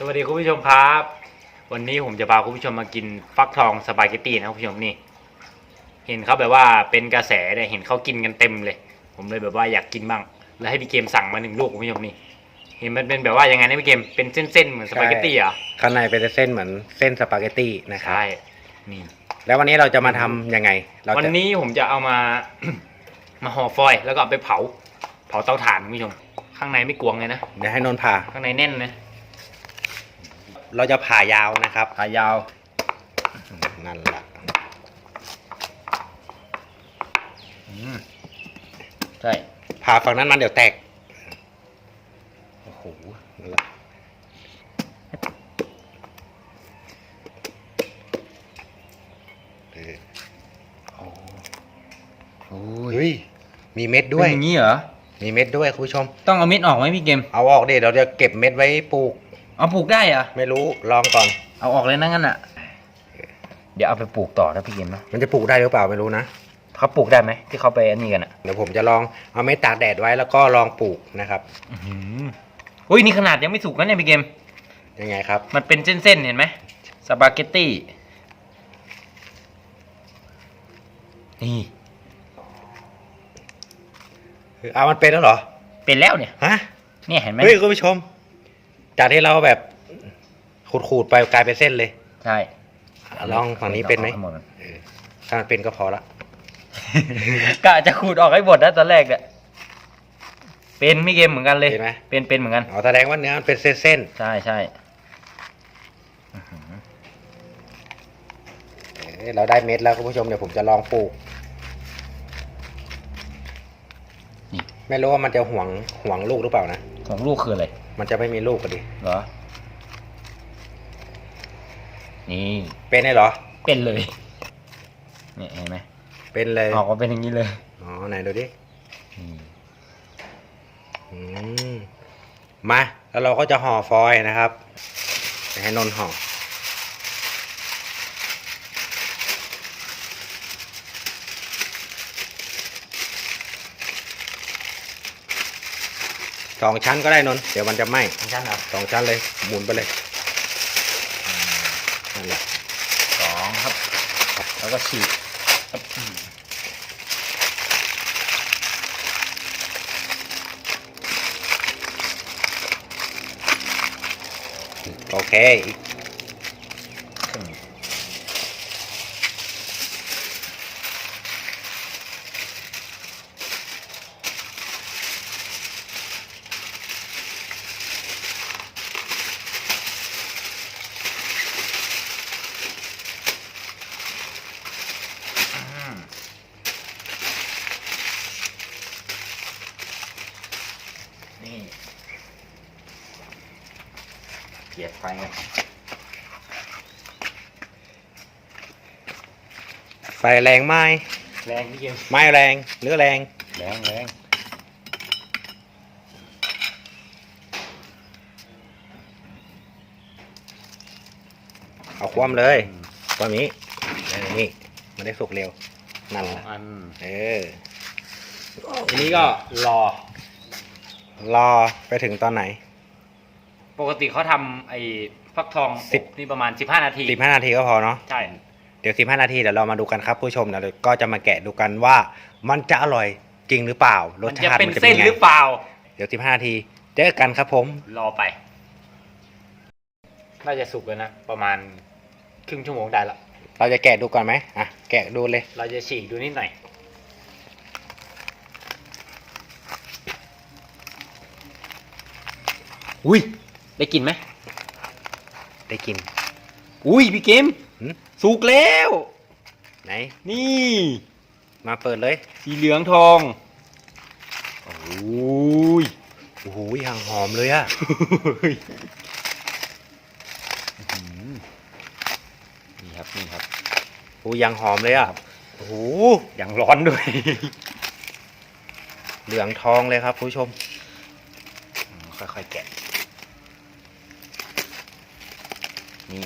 สวัสดีคุณผู้ชมครับ วันนี้ผมจะพาคุณผู้ชมมากินฟักทองสปาเกตตี้นะครับคุณผู้ชมนี่ เห็นเขาแบบว่าเป็นกระแสเนี่ยเห็นเขากินกันเต็มเลย ผมเลยแบบว่าอยากกินบ้าง แล้วให้พี่เกมสั่งมาหนึ่งลูกคุณผู้ชมนี่ เห็นมันเป็นแบบว่ายังไงนะพี่เกมเป็นเส้นๆเหมือนสปาเกตตี้เหรอข้างในเป็นเส้นเหมือนเส้นสปาเกตตี้นะครับใช่นี่ แล้ววันนี้เราจะมาทำยังไงเราวันจะนี้ผมจะเอามามาห่อฟอยล์แล้วก็เอาไปเผา เผาเตาถ่านคุณผู้ชม ข้างในไม่กวงเลยนะเดี๋ยวให้นนท์ผ่าข้างในแน่นนะ เราจะผ่ายาวนะครับ ผ่ายาว นั่นแหละอืมใช่ผ่าฝั่งนั้นมันเดี๋ยวแตกโอ้โหนั่นแหละเออโอ้ยเฮ้ยมีเม็ดด้วยเป็นอย่างนี้เหรอมีเม็ดด้วยคุณผู้ชม ต้องเอาเม็ดออกไหมพี่เกม เอาออกดิเราจะเก็บเม็ดไว้ปลูก เอาปลูกได้เหรอ ไม่รู้ลองก่อน เอาออกเลยนะงั้นอะ เดี๋ยวเอาไปปลูกต่อนะพี่เกมนะมันจะปลูกได้หรือเปล่าไม่รู้นะเขาปลูกได้ไหมที่เขาไปอันนี้กันอะเดี๋ยวผมจะลองเอาเม็ดตากแดดไว้แล้วก็ลองปลูกนะครับอุ้ยนี่ขนาดยังไม่สุกนะเนี่ยพี่เกมยังไงครับ มันเป็นเส้นๆเห็นไหมสปาเกตตี้นี่เอามันเป็นแล้วเหรอ เป็นแล้วเนี่ยฮะเนี่ยเห็นไหมเฮ้ยคุณผู้ชม จากที่เราแบบขูดๆไปกลายเป็นเส้นเลย ใช่ลองฝั่งนี้เป็นไหมอาหมดก่อนเออถ้ามันเป็นก็พอละกะจะขูดออกให้หมดนะตอนแรกเนี่ยเป็นพี่เกมเหมือนกันเลย เห็นไหมเป็นเป็นเหมือนกันเอาแสดงว่าเนื้อมันเป็นเส้นใช่ใช่ๆเออเราได้เม็ดแล้วคุณผู้ชมเดี๋ยวผมจะลองปลูกนี่ไม่รู้ว่ามันจะห่วงห่วงลูกหรือเปล่านะ ของลูกคืออะไร มันจะไม่มีลูกก็ดิเหรอ นี่ เป็นได้เหรอ เป็นเลย เนี่ยเห็นไหมเป็นเลยออกมาเป็นอย่างนี้เลย อ๋อไหนดูดินี่อืมมา แล้วเราก็จะห่อฟอยล์นะครับเดี๋ยวให้นนท์ห่อ สองชั้นก็ได้นนท์เดี๋ยวมันจะไหม้ของฉันเหรอสองชั้นเลยหมุนไปเลยนั่นแหละสองครับ แล้วก็ฉีกครับอืมโอเคอีก เกียดไฟกันไฟแรงไหมแรงพี่เกมไม่แรงหรือแรงแรงแรงเอาคว่ำเลยคว่ำนี้เออนี่มันได้สุกเร็วนั่นแหละอันเออทีนี้ก็รอ รอไปถึงตอนไหน ปกติเขาทำไอ้ฟักทองสิบ อบนี่ประมาณ 15 นาที สิบห้านาทีก็พอเนาะใช่ เดี๋ยวสิบห้านาทีเดี๋ยวเรามาดูกันครับผู้ชมเดี๋ยวเราก็จะมาแกะดูกันว่า มันจะอร่อยจริงหรือเปล่ารมัสนจะชาติเป็นมันจะเส้เป็นนไงหรือเปล่า เดี๋ยวสิบห้านาทีเจอกันครับผม รอไป น่าจะสุกแล้วนะ ประมาณครึ่งชั่วโมงได้ละ เราจะแกะดูก่อนไหมอะแกะดูเลยเราจะฉีกดูนิดหน่อย อุ้ย ได้กลินไหม ได้กิน อุ้ยพี่เกมหืมสุกแล้ว ไหน นี่ มาเปิดเลยสีเหลืองทอง โอ้ย โอ้โหอย่างหอมเลยอะนี่ครับ นี่ครับ โอ้ยอย่างหอมเลยอะโอ้โหอย่างร้อนด้วย เหลืองทองเลยครับผู้ชม ค่อยๆแกะ นี่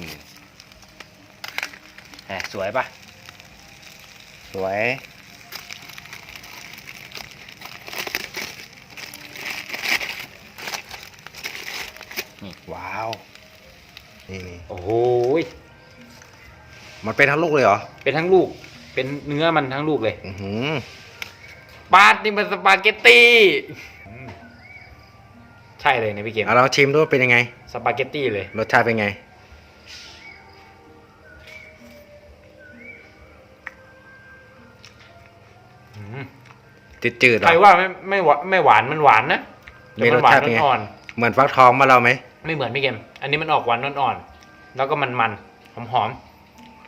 แหมสวยปะสวย นี่ว้าว นี่นี่โอ้โหยมันเป็นทั้งลูกเลยเหรอ เป็นทั้งลูก เป็นเนื้อมันทั้งลูกเลยอือหือปาดนี่มันสปาเกตตี้อืมใช่เลยนะพี่เกมเอาลองชิมดูว่าเป็นยังไง สปาเกตตี้เลย รสชาติเป็นไง อืมจืดๆเหรใครอว่าไม่ไม่หวานไม่หวานมันหวานนะแต่มีมัรนสหวานชาติเป็นไงอ่อนเหมือนฟักทองมานเราไหมๆไม่เหมือนพี่เกม อันนี้มันออกหวานอ่อนๆแล้วก็มันมันหอมหอม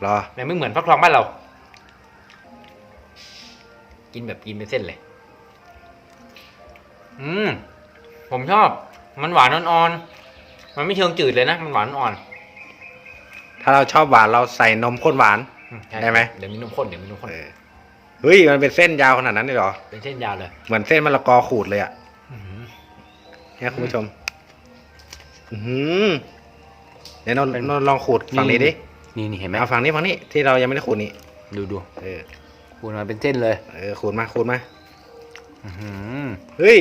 รอๆแต่ไม่เหมือนฟักทองบ้านเรา กินแบบกินเป็นเส้นเลย อืมผมชอบ มันหวานอ่อนๆมันไม่เชิงจืดเลยนะมันหวานอ่อนถ้าเราชอบหวานเราใส่นมข้นหวานอืใช่ได้ไหมเดี๋ยวมีนมข้นเดี๋ยวมีนมข้น เออเฮ้ยมันเป็นเส้นยาวขนาดนั้นเลยเหรอ เป็นเส้นยาวเลยเหมือนเส้นมะละกอขูดเลยอะอื้อหือเนี่ยคุณผู้ชม อือหือเดี๋ยวนนนนลองขูดฝั่งนี้ดินี่นี่เห็นไหมเอาฝั่งนี้ฝั่งนี้ที่เรายังไม่ได้ขูดนี่ ดูดูเออคูณมาเป็นเส้นเลย เออขูดมาขูดมาอื้อหือเฮ้ย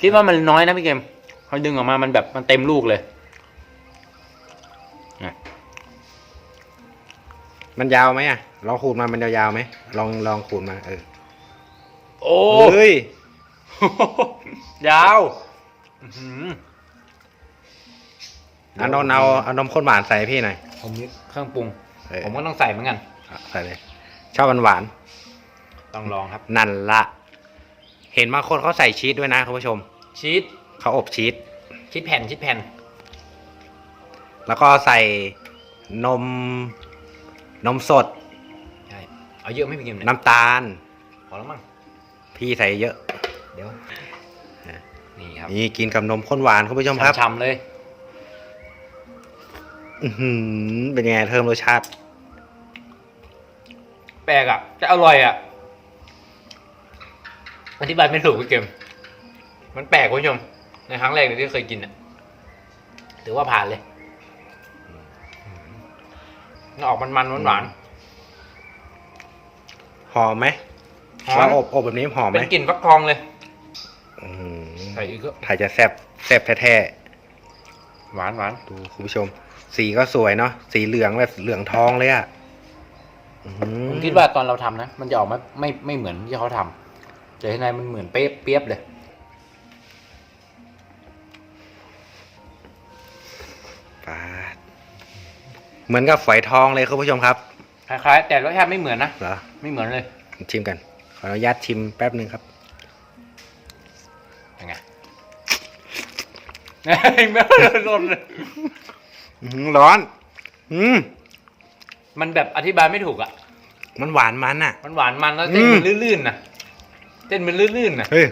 คิดว่ามันน้อยนะพี่เกมเขาดึงออกมามันแบบมันเต็มลูกเลย มันยาวไหมอะลองขูดมามันยาวๆไหมลองลองขูดมาเออโอ้เฮ้ย ยาวอื้อหือเอานนเอาเอานมข้นหวานใส่ให้พี่หน่อยผมมีเครื่องปรุง เออผมก็ต้องใส่เหมือนกันเอาใส่เลย ชอบหวานต้องลองครับ ๆนั่นละเห็นบางคนเขาใส่ชีสด้วยนะคุณผู้ชมชีสเขาอบชีสชีสแผ่นชีสแผ่นแล้วก็ใส่นม นมสด ใช่เอาเยอะไหมพี่เกมเนี่ยน้ำตาล พอแล้วมั้งพี่ใส่เยอะ เดี๋ยวอะนี่ครับนี่กินกับนมข้นหวานคุณผู้ชมครับช่ำๆเลยอือหือเป็นยังไงเพิ่มรสชาติ แปลกอะแต่อร่อยอะอธิบายไม่ถูกพี่เกม มันแปลกคุณผู้ชมในครั้งแรกเลยที่เคยกินอะถือว่าผ่านเลยมัน ออกมันๆหวานหอมไหมๆหอเรามอบอบแบบนี้หอมไหมเป็นกลิ่นฟักทองเลยอื้อหือใส่อีกก็ถ่ายจะแซ่บแซ่บแท้หวานหวานๆดูคุณผู้ชม สีก็สวยเนาะสีเหลืองแบบเหลืองทองเลยอะอื้อหือผมคิดว่าตอนเราทำนะมันจะออกมาไม่ไม่เหมือนที่เขาทำแต่ข้างในมันเหมือนเป๊ะเปียบเลยปาด เหมือนกับฝอยทองเลยคุณผู้ชมครับคล้ายๆแต่รสชาติไม่เหมือนนะเหรอไม่เหมือนเลยชิมกัน ขออนุญาตชิมแป๊บหนึ่งครับยังไงไม่ร้อนเลยอื้อหือร้อน อืมมันแบบอธิบายไม่ถูกอะ มันหวานมันอะมันหวานมันแล้วเส้นอืมมันลื่นๆนะเส้นมันลื่นๆนะเฮ้ย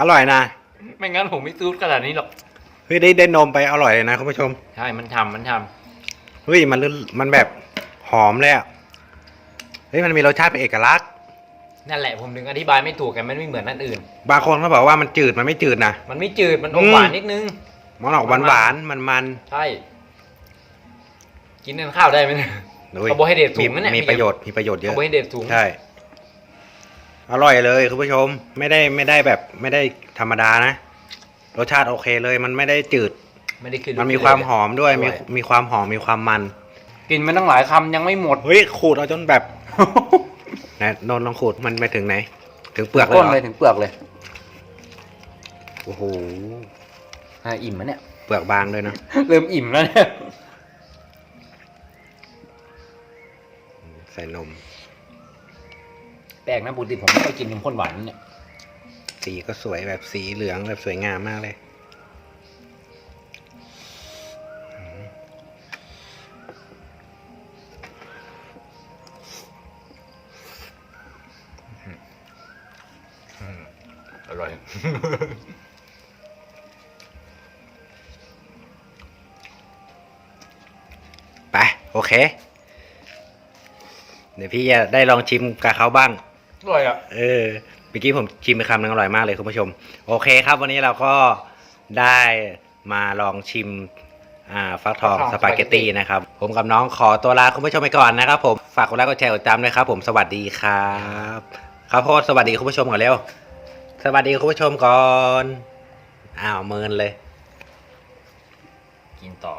อร่อยนะ ไม่งั้นผมไม่ซูดขนาดนี้หรอก เฮ้ยได้ได้นมไปอร่อยเลยนะคุณผู้ชม ใช่ มันทำมันท เฮ้ยมันลื่นมันแบบหอมเลยอะเฮ้ยมันมีรสชาติเป็นเอกลักษณ์ำนั่นแหละผมถึงอธิบายไม่ถูกกันมันไม่เหมือนนั่นอื่น บางคนเขาบอกว่ามันจืดมันไม่จืดนะ มันไม่จืดมันออืมมหวานนิดนึง มันออกหวานหวานมันมันใช่ กินกันข้าวได้ไหมเนี่ยๆอุ้ยคาร์โบไฮเดรตสูงนะเนี่ยมีประโยชน์มีประโยชน์เยคาอะร์โบไฮเดรตสูงใช่อร่อยเลยคุณผู้ชม ไม่ได้ไม่ได้แบบ ไม่ได้ธรรมดานะ รสชาติโอเคเลย มันไม่ได้จืด ไม่ได้คือมันมีความหอมด้วยอร่มีอยมีความหอมมีความมัน กินมันตั้งหลายคำยังไม่หมด เฮ้ยขูดเอาจนแบบไหนนนท์ลองขูดมันไปถึงไหน ถึงเปลือกเลยก้นเหรเลยอถึงเปลือกเลยโอ้โหอ่าอิ่มแล้วเนี่ย เปลือกบางด้วยเนอะเริ่มอิ่มแล้วเนี่ยใส่นมแปลกนะปกติผมไม่ค่อยกินนมข้นหวานเนี่ย สีก็สวยแบบสีเหลืองแบบสวยงามมากเลย อร่อย ไป โอเค เดี๋ยวพี่จะได้ลองชิมกับเขาบ้าง อร่อยอะ เออเมื่อกี้ผมชิมไปคำหนึงอร่อยมากเลยคุณผู้ชม โอเคครับ วันนี้เราก็ได้มาลองชิมอ่าฟักทองฟักทองสปาเกตตีนะครับ ผมกับน้องขอตัวลาคุณผู้ชมไปก่อนนะครับผม ฝากกดไลค์กดแชร์กดติดตามด้วยครับผมสวัสดีครับ ครับพ่อสวัสดีคุณผู้ชมก่อนเร็ว สวัสดีคุณผู้ชมก่อน อ้าวเมินเลย กินต่อ